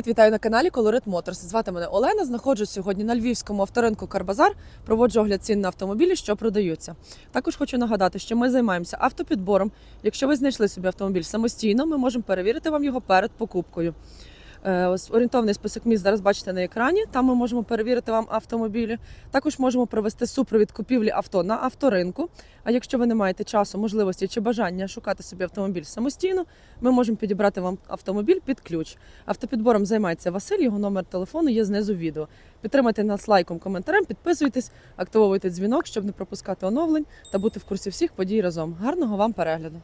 Привіт, вітаю на каналі Colorit Motors. Звати мене Олена. Знаходжусь сьогодні на львівському авторинку Карбазар. Проводжу огляд цін на автомобілі, що продаються. Також хочу нагадати, що ми займаємося автопідбором. Якщо ви знайшли собі автомобіль самостійно, ми можемо перевірити вам його перед покупкою. Е, орієнтовний список міст зараз бачите на екрані. Там ми можемо перевірити вам автомобілі. Також можемо провести супровід купівлі авто на авторинку. А якщо ви не маєте часу, можливості чи бажання шукати собі автомобіль самостійно, ми можемо підібрати вам автомобіль під ключ. Автопідбором займається Василь. Його номер телефону є знизу відео. Підтримайте нас лайком, коментарем, підписуйтесь, активовуйте дзвінок, щоб не пропускати оновлень та бути в курсі всіх подій разом. Гарного вам перегляду!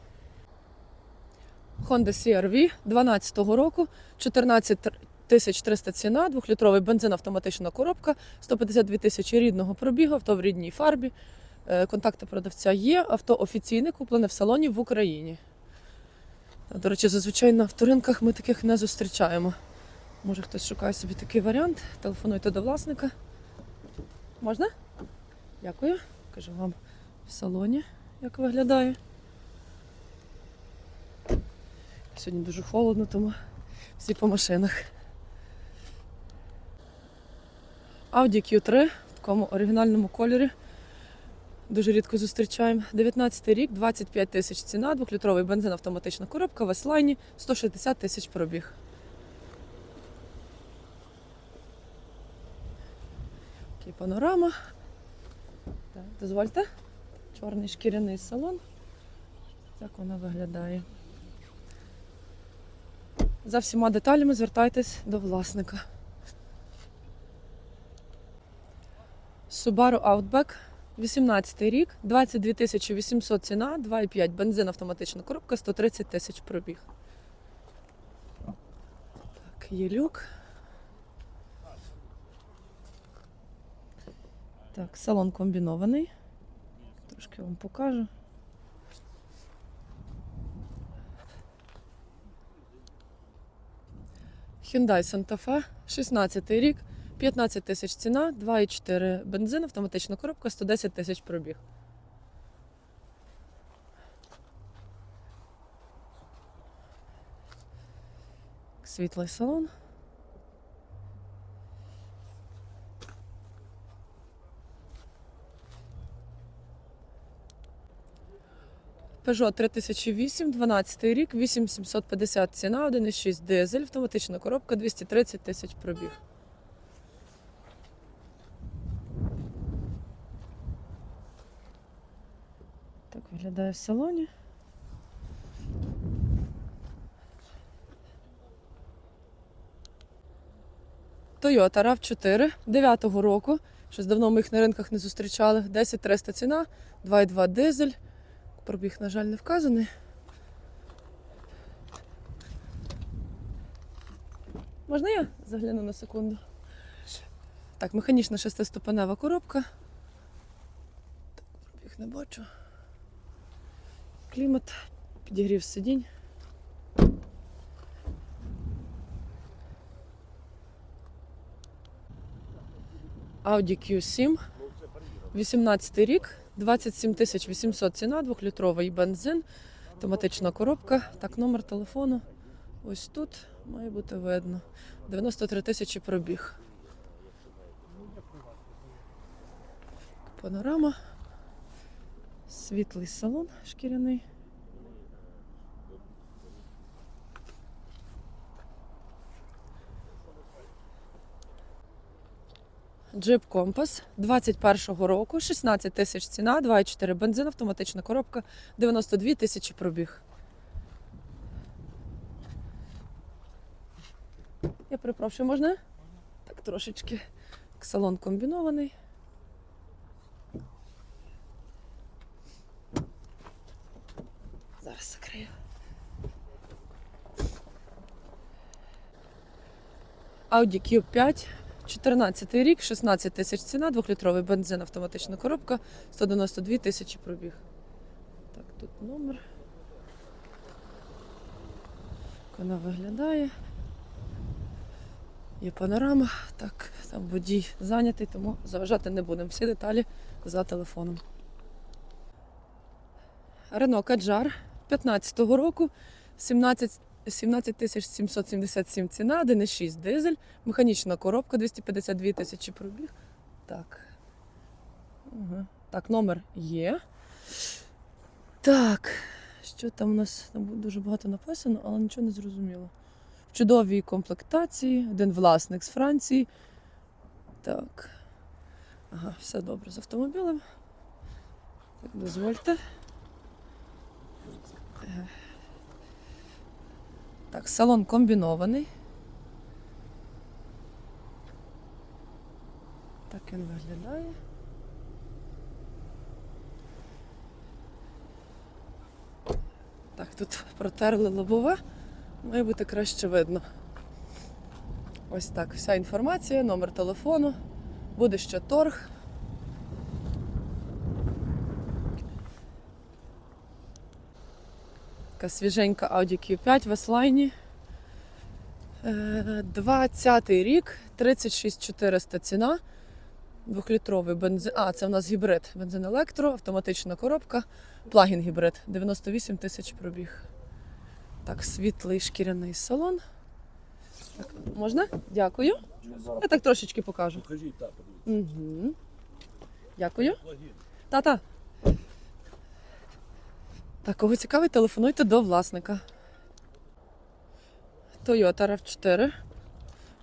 Honda CR-V 12 року, 14 300 ціна, двохлітровий бензин, автоматична коробка, 152 тисячі рідного пробігу, авто в рідній фарбі. Е, Контакти продавця є. Авто офіційне, куплене в салоні в Україні. До речі, зазвичай на авторинках ми таких не зустрічаємо. Може хтось шукає собі такий варіант. Телефонуйте до власника. Можна? Дякую. Кажу вам в салоні, як виглядає. Сьогодні дуже холодно, тому всі по машинах. Audi Q3 в такому оригінальному кольорі. Дуже рідко зустрічаємо. 19 рік, 25 тисяч ціна, двохлітровий бензин, автоматична коробка, в S-Line, 160 тисяч пробіг. Такий панорама. Дозвольте. Чорний шкіряний салон. Так вона виглядає. За всіма деталями звертайтесь до власника. Subaru Outback, 18 рік, 22 800 ціна, 2,5 бензин, автоматична коробка, 130 тисяч пробіг. Так, є люк. Так, салон комбінований. Трошки вам покажу. Hyundai Santa Fe, 16 рік, 15 тисяч ціна, 2,4 бензин, автоматична коробка, 110 тисяч пробіг. Світлий салон. Peugeot 3008, 12 рік, 8750 ціна, 1,6 дизель, автоматична коробка, 230 тисяч пробіг. Так виглядає в салоні. Toyota RAV4 9 року. Щось давно ми їх на ринках не зустрічали. 10 300 ціна, 2,2 дизель. Пробіг, на жаль, не вказаний. Можна я загляну на секунду? Так, механічна шестиступенева коробка. Так, пробіг не бачу. Клімат, підігрів сидінь. Audi Q7. 18 рік, 27 тисяч 800 ціна, двохлітровий бензин, автоматична коробка. Так, номер телефону. Ось тут має бути видно. 93 тисячі пробіг. Панорама. Світлий салон шкіряний. Джип Компас 21-го року, 16 тисяч ціна, 2,4 бензин, автоматична коробка, 92 тисячі пробіг. Я перепрошую, можна? Так, трошечки. Салон комбінований. Зараз закрию. Audi Q5 14 рік, 16 тисяч ціна, 2-літровий бензин, автоматична коробка, 192 тисячі пробіг. Так, тут номер. Вона виглядає. Є панорама. Так, там водій зайнятий, тому заважати не будемо. Всі деталі за телефоном. Рено Каджар 15-го року, 17 17 тисяч 777 ціна, 1,6 дизель, механічна коробка 252 тисячі пробіг. Так. Ага. Так, номер є. Так, що там у нас там дуже багато написано, але нічого не зрозуміло. В чудовій комплектації, один власник з Франції. Так. Ага, все добре з автомобілем. Так, дозвольте. Так, салон комбінований. Так він виглядає. Так, тут протерли лобове, має бути краще видно. Ось так, вся інформація, номер телефону, буде ще торг. Така свіженька Audi Q5 в. Е, 20-й рік, 36400 ціна. Двохлітровий бензин. А, це в нас гібрид. Бензин електро, автоматична коробка, плагін гібрид. 98 тисяч пробіг. Так, світлий шкіряний салон. Так, можна? Дякую. Я так трошечки покажу. Покажіть так, подивіться. Угу. Дякую. Тата. Так, кого цікавить, телефонуйте до власника. Toyota RAV4.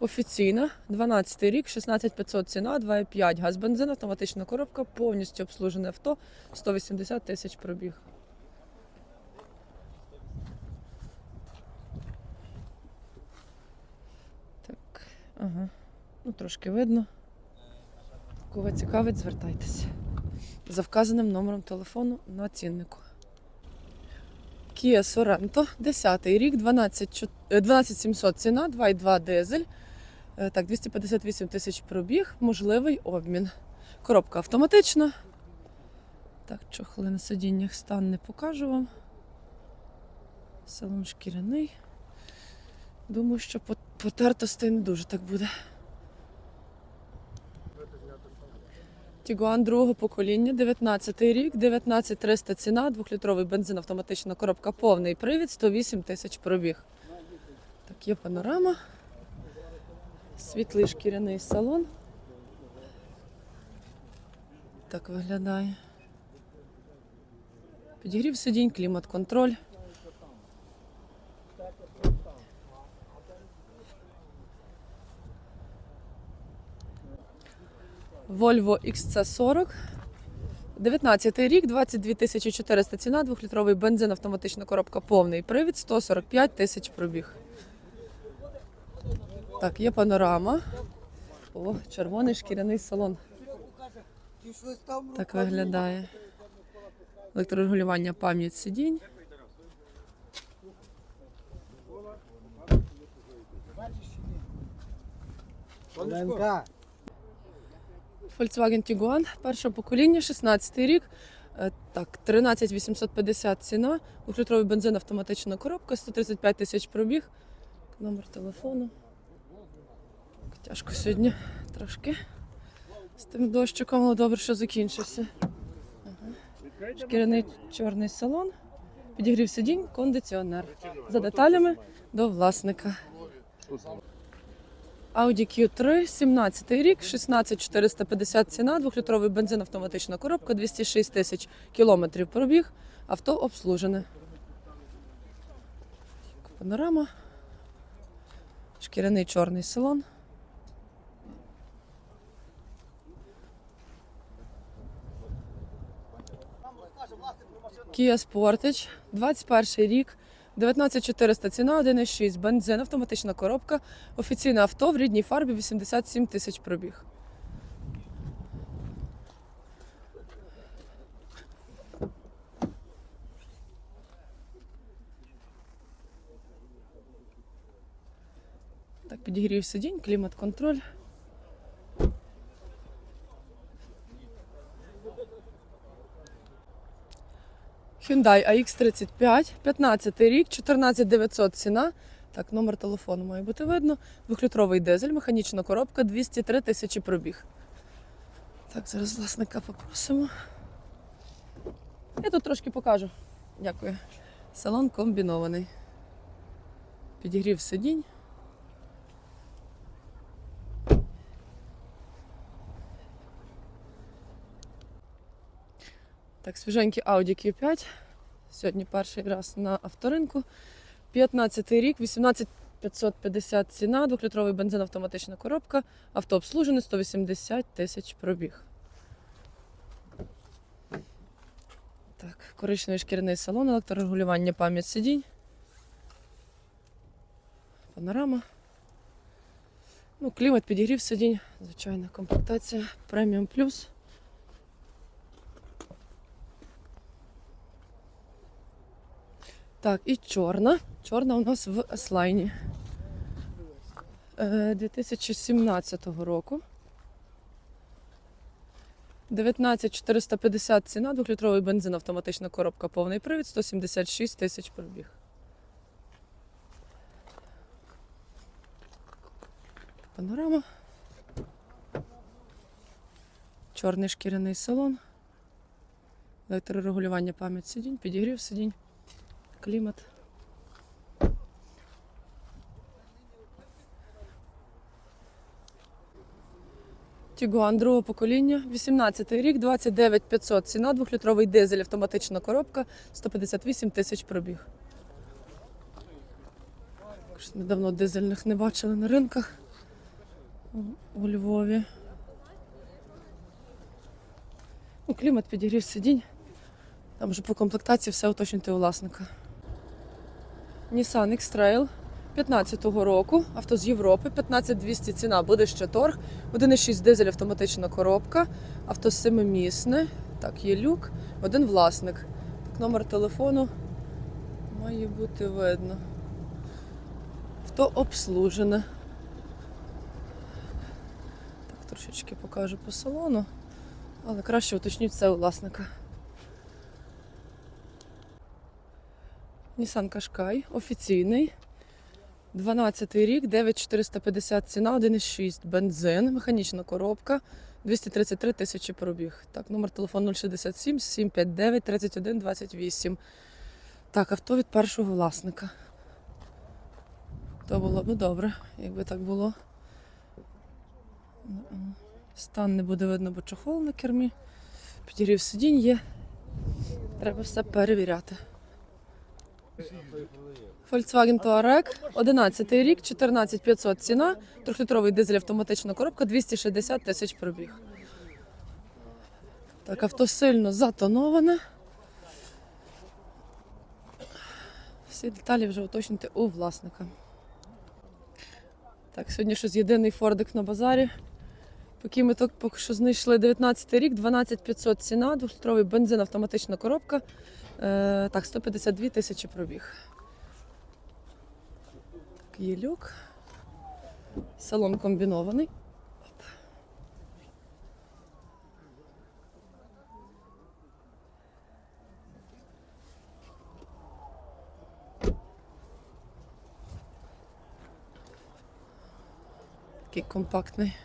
Офіційна. 12 рік, 16500 ціна, 2,5 газ бензин, автоматична коробка, повністю обслужене авто, 180 тисяч пробіг. Так, ага. Ну, трошки видно. Кого цікавить, звертайтеся. За вказаним номером телефону на ціннику. Kia Sorento, 10 рік, 12 чо- е, 12700 ціна, 2,2 дизель. Е, Так, 258 тисяч пробіг, можливий обмін. Коробка автоматична. Так, чохли на сидіннях стан не покажу вам. Салон шкіряний. Думаю, що потертостей не дуже так буде. Тігуан другого покоління, 19 рік, 19300 ціна, 2-літровий бензин, автоматична коробка, повний привід, 108 тисяч пробіг. Так, є панорама. Світлий шкіряний салон. Так виглядає. Підігрів сидінь, клімат-контроль. Volvo XC40. 19 рік, 22 тисячі 400 ціна, 2-літровий бензин, автоматична коробка, повний привід, 145 тисяч пробіг. Так, є панорама. О, червоний шкіряний салон. Так виглядає. Електрорегулювання пам'ять сидінь. Volkswagen Tiguan, перше покоління, 16 рік. Е, Так, 13 850 ціна. 2-літровий бензин, автоматична коробка, 135 тисяч пробіг. Номер телефону. Тяжко сьогодні трошки. З тим дощиком, але добре, що закінчився. Ага. Шкіряний чорний салон. Підігрів сидінь, кондиціонер. За деталями до власника. Audi Q3, 17 рік, 16450 ціна, 2-літровий бензин, автоматична коробка, 206 тисяч кілометрів пробіг, авто обслужене. Панорама, шкіряний чорний салон. Kia Sportage, 21 рік, 19400 ціна, 1,6 бензин, автоматична коробка, офіційне авто в рідній фарбі 87 тисяч пробіг. Так, підігрів сидінь, клімат-контроль. Hyundai AX35, 15 рік, 14900 ціна. Так, номер телефону має бути видно. Двохлітровий дизель, механічна коробка, 203 тисячі пробіг. Так, зараз власника попросимо. Я тут трошки покажу. Дякую. Салон комбінований. Підігрів сидінь. Так, свіженький Audi Q5. Сьогодні перший раз на авторинку. 15 рік, 18550 ціна, 2-літровий бензин, автоматична коробка, авто обслужене, 180 тисяч пробіг. Так, коричневий шкіряний салон, електрорегулювання пам'ять сидінь. Панорама. Ну, клімат підігрів сидінь, звичайна комплектація, преміум плюс. Так, і чорна. Чорна у нас в. Е, 2017 року. 19450 ціна, 2-літровий бензин, автоматична коробка, повний привід, 176 тисяч пробіг. Панорама. Чорний шкіряний салон. Електрорегулювання пам'ять сидінь, підігрів сидінь, клімат. Тігуан другого покоління, 18 рік, 29 500 ціна, 2-літровий дизель, автоматична коробка, 158 тисяч пробіг. Щось Ми давно дизельних не бачили на ринках у Львові. Ну, клімат підігрів сидінь. Там вже по комплектації все уточнюйте у власника. Nissan X-Trail 15-го року, авто з Європи, 15200 ціна, буде ще торг. 1,6 дизель автоматична коробка, авто семимісне, так, є люк, один власник. Так, номер телефону має бути видно. Авто обслужене. Так, трошечки покажу по салону, але краще уточніть все у власника. Nissan Qashqai, офіційний. 12 рік, 9450 ціна, 1,6 бензин, механічна коробка, 233 тисячі пробіг. Так, номер телефону 067 759 31 28. Так, авто від першого власника. То було б добре, якби так було. Стан не буде видно, бо чохол на кермі. Підігрів сидінь є. Треба все перевіряти. Volkswagen Touareg, 11 рік, 14500 ціна, 3-літровий дизель автоматична коробка, 260 тисяч пробіг. Так, авто сильно затоноване. Всі деталі вже уточнюйте у власника. Так, сьогодні щось єдиний фордик на базарі. Поки ми так поки що знайшли 19 рік, 12500 ціна, 2-літровий бензин, автоматична коробка. Е, так, 152 тисячі пробіг. Так, люк. Салон комбінований. Оп. Такий компактний.